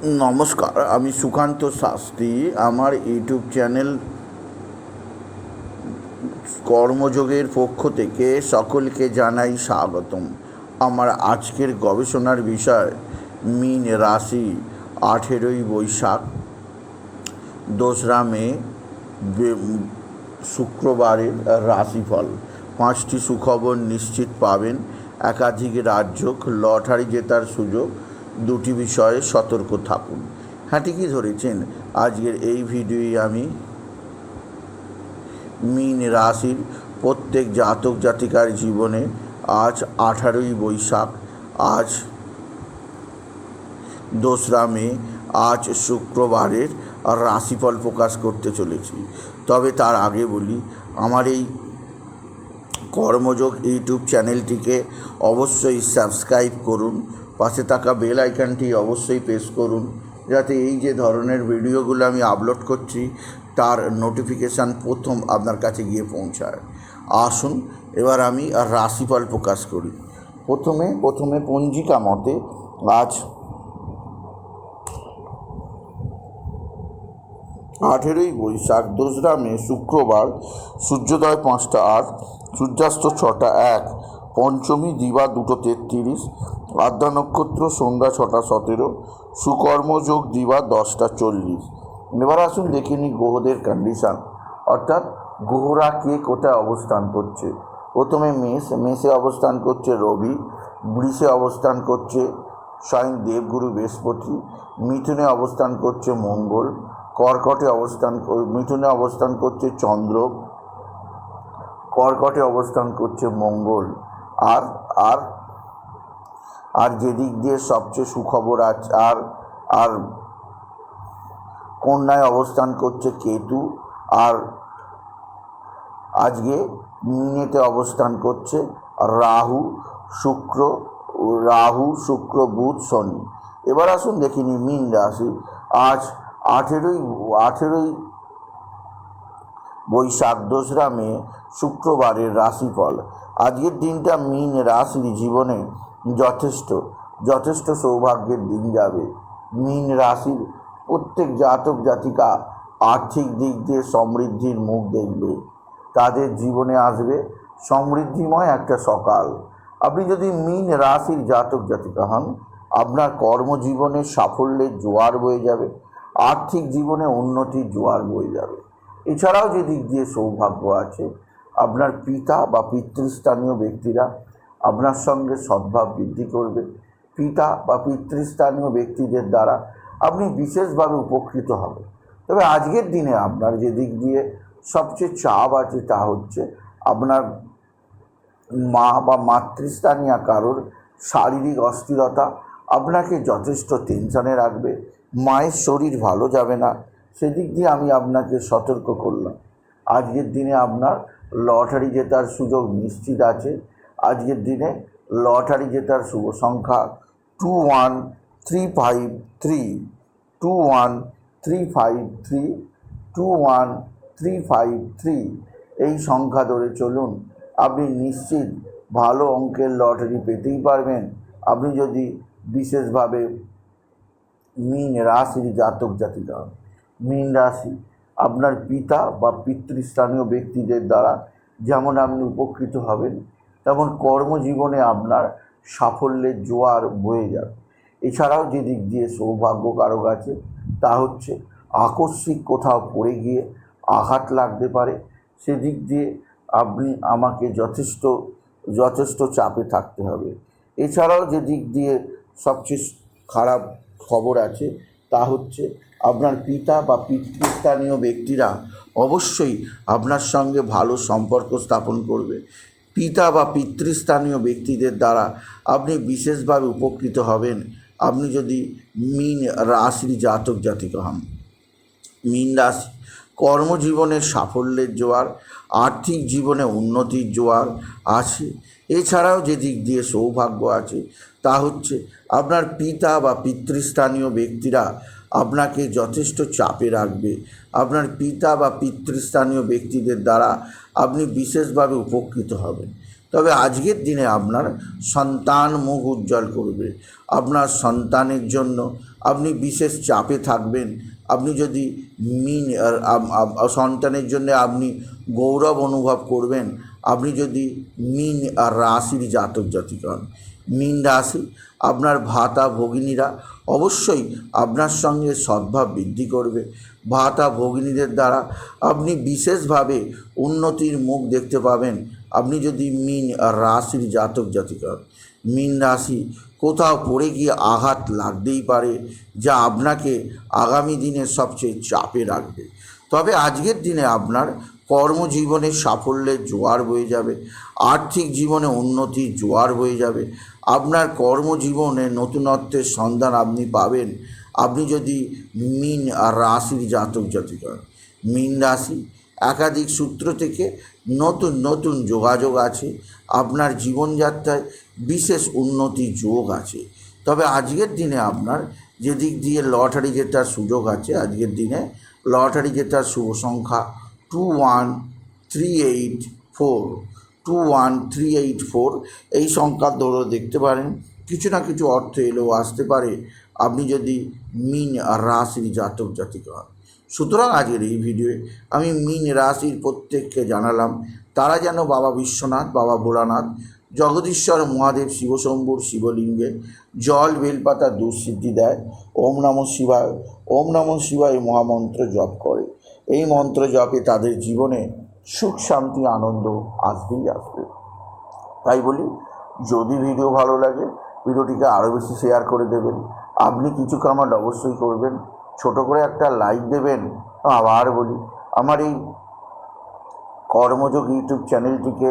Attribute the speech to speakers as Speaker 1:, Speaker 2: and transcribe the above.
Speaker 1: নমস্কার, আমি সুকান্ত শাস্ত্রী। আমার ইউটিউব চ্যানেল কর্মযোগের পক্ষ থেকে সকলকে জানাই স্বাগতম। আমার আজকের গবেষণার বিষয়, মিন রাশি, আঠেরোই বৈশাখ, দোসরা মে শুক্রবারের রাশিফল। পাঁচটি সুখবর নিশ্চিত পাবেন। একাধিক রাজ্য লটারি জেতার সুযোগ দুটি বিষয়ে সতর্ক থাকুন। হ্যাঁ ঠিকই ধরেছেন? আজকের এই ভিডিওই আমি মিন রাশির প্রত্যেক জাতক জাতিকার জীবনে আজ আঠারোই বৈশাখ, আজ দোসরা মে, আজ শুক্রবারের রাশিফল প্রকাশ করতে চলেছি। তবে তার আগে বলি, আমার এই কর্মযোগ ইউটিউব চ্যানেলটিকে অবশ্যই সাবস্ক্রাইব করুন পাশে থাকা বেল আইকনটি অবশ্যই প্রেস করুন, যাতে এই যে ধরনের ভিডিওগুলো আমি আপলোড করছি, তার নোটিফিকেশান প্রথম আপনার কাছে গিয়ে পৌঁছায়। আসুন, এবার আমি আর রাশিফল প্রকাশ করি। প্রথমে প্রথমে পঞ্জিকা মতে আজ আঠেরোই বৈশাখ, দোসরা মে, শুক্রবার, সূর্যোদয় পাঁচটা আট, সূর্যাস্ত ছটা এক পঞ্চমী, দিবা দুটো তেত্রিশ, আদ্যা নক্ষত্র সন্ধ্যা ছটা সতেরো সুকর্মযোগ দিবা দশটা চল্লিশ। এবার আসুন দেখে নিই গ্রহদের কন্ডিশান অর্থাৎ গ্রহরা কে কোথায় অবস্থান করছে? প্রথমে মেষ, মেষে অবস্থান করছে রবি, বৃষে অবস্থান করছে স্বয়ং দেবগুরু বৃহস্পতি, মিথুনে অবস্থান করছে মঙ্গল, কর্কটে অবস্থান মিথুনে অবস্থান করছে চন্দ্র, কর্কটে অবস্থান করছে মঙ্গল। আর আর আর যেদিক দিয়ে সবচেয়ে সুখবর আছে আর আর কন্যায় অবস্থান করছে কেতু, আর আজকে মিনেতে অবস্থান করছে রাহু, শুক্র রাহু, শুক্র, বুধ, শনি। এবার আসুন দেখিনি মিন রাশি। আজ আঠেরোই আঠেরোই বৈশাখ, দোসরা মে, শুক্রবারের রাশিফল। আজকের দিনটা মিন রাশির জীবনে যথেষ্ট যথেষ্ট সৌভাগ্যের দিন যাবে। মিন রাশির প্রত্যেক জাতক জাতিকা আর্থিক দিক দিয়ে সমৃদ্ধির মুখ দেখবে। তাদের জীবনে আসবে সমৃদ্ধিময় একটা সকাল। আপনি যদি মিন রাশির জাতক জাতিকা হন, আপনার কর্মজীবনে সাফল্যের জোয়ার বয়ে যাবে, আর্থিক জীবনে উন্নতির জোয়ার বয়ে যাবে। এছাড়াও যে দিক দিয়ে সৌভাগ্য আছে আপনার পিতা বা পিতৃস্থানীয় ব্যক্তিরা আপনার সঙ্গে সদ্ভাব বৃদ্ধি করবে। পিতা বা পিতৃস্থানীয় ব্যক্তিদের দ্বারা আপনি বিশেষভাবে উপকৃত হবেন। তবে আজকের দিনে আপনার যে দিক দিয়ে সবচেয়ে চাপ আছে তা হচ্ছে আপনার মা বা মাতৃস্থানীয় কারোর শারীরিক অস্থিরতা আপনাকে যথেষ্ট টেনশনে রাখবে। মায়ের শরীর ভালো যাবে না। সেদিক দিয়ে আমি আপনাকে সতর্ক করলাম। আজকের দিনে আপনার লটারি জেতার সুযোগ নিশ্চিত আছে আজকের দিনে লটারি জেতার শুভ সংখ্যা two one three five three two one three five three two one three five three এই সংখ্যা ধরে চলুন, আপনি নিশ্চিত ভালো অঙ্কের লটারি পেতেই পারবেন আপনি যদি বিশেষভাবে মীন রাশির জাতক জাতিকা। মীন রাশি আপনার পিতা বা পিতৃস্থানীয় ব্যক্তিদের দ্বারা যেমন আপনি উপকৃত হবেন, তেমন কর্মজীবনে আপনার সাফল্যের জোয়ার বয়ে যাবে। এছাড়াও যে দিক দিয়ে সৌভাগ্য কারক আছে, তা হচ্ছে আকস্মিক কোথাও পড়ে গিয়ে আঘাত লাগতে পারে। সেদিক দিয়ে আপনি আমাকে যথেষ্ট যথেষ্ট চাপে থাকতে হবে। এছাড়াও যে দিক দিয়ে সবচেয়ে খারাপ খবর আছে, তা হচ্ছে আপনার পিতা বা পিতৃস্থানীয় ব্যক্তিরা অবশ্যই আপনার সঙ্গে ভালো সম্পর্ক স্থাপন করবে। পিতা বা পিতৃস্থানীয় ব্যক্তিদের দ্বারা আপনি বিশেষভাবে উপকৃত হবেন। আপনি যদি মিন রাশির জাতক জাতিক হন, মীন রাশি কর্মজীবনের সাফল্যের জোয়ার, আর্থিক জীবনে উন্নতির জোয়ার আছে। এছাড়াও যে দিক দিয়ে সৌভাগ্য আছে, তা হচ্ছে আপনার পিতা বা পিতৃস্থানীয় ব্যক্তিরা আপনাকে যথেষ্ট চাপে রাখবে। আপনার পিতা বা পিতৃস্থানীয় ব্যক্তিদের দ্বারা আপনি বিশেষভাবে উপকৃত হবেন। তবে আজকের দিনে আপনার সন্তান মুখ উজ্জ্বল করবে। আপনার সন্তানের জন্য আপনি বিশেষ চাপে থাকবেন। আপনি যদি মিন সন্তানের জন্য আপনি গৌরব অনুভব করবেন আপনি যদি মিন আর রাশির জাতক জাতিক হন, মিন রাশি, আপনার ভাতা ভগিনীরা অবশ্যই আপনার সঙ্গে সদ্ভাব বৃদ্ধি করবে। ভাতা ভগিনীদের দ্বারা আপনি বিশেষভাবে উন্নতির মুখ দেখতে পাবেন। আপনি যদি মিন আর রাশির জাতক জাতিক হন, মিন রাশি কোথাও পড়ে গিয়ে আঘাত লাগতেই পারে, যা আপনাকে আগামী দিনে সবচেয়ে চাপে রাখবে। তবে আজকের দিনে আপনার কর্মজীবনে সাফল্যের জোয়ার বয়ে যাবে, আর্থিক জীবনে উন্নতির জোয়ার বয়ে যাবে, আপনার কর্মজীবনে নতুনত্বের সন্ধান আপনি পাবেন। আপনি যদি মিন আর রাশির জাতক জাতিক, মিন রাশি, একাধিক সূত্র থেকে নতুন নতুন যোগাযোগ আছে, আপনার জীবনযাত্রায় বিশেষ উন্নতি যোগ আছে। তবে আজকের দিনে আপনার যেদিক দিয়ে লটারি জেতার সুযোগ আছে আজকের দিনে, লটারি জেতার শুভ সংখ্যা two one three eight four two one three eight four এই সংখ্যার দৌড় দেখতে পারেন। কিছু না কিছু অর্থ এলেও আসতে পারে। আপনি যদি মিন রাশির জাতক জাতিক হন। সুতরাং আজকের এই ভিডিওয়ে আমি মিন রাশির প্রত্যেককে জানালাম, তারা যেন বাবা বিশ্বনাথ, বাবা ভোলানাথ জগদীশ্বর মহাদেব শিবশম্ভুর শিবলিঙ্গে জল বেলপাতা দুঃসিদ্ধি দেয়। ওম নম শিবায়, ওম নম শিবায় মহামন্ত্র জপ করে। এই মন্ত্র জপে তাদের জীবনে সুখ, শান্তি, আনন্দ আসবেই আসবে। তাই বলি, যদি ভিডিও ভালো লাগে, ভিডিওটিকে আরও বেশি শেয়ার করে দেবেন। আপনি কিছু কামান্ড অবশ্যই করবেন। ছোট করে একটা লাইক দেবেন। আবার বলি, আমার এই কর্মযোগ ইউটিউব চ্যানেলটিকে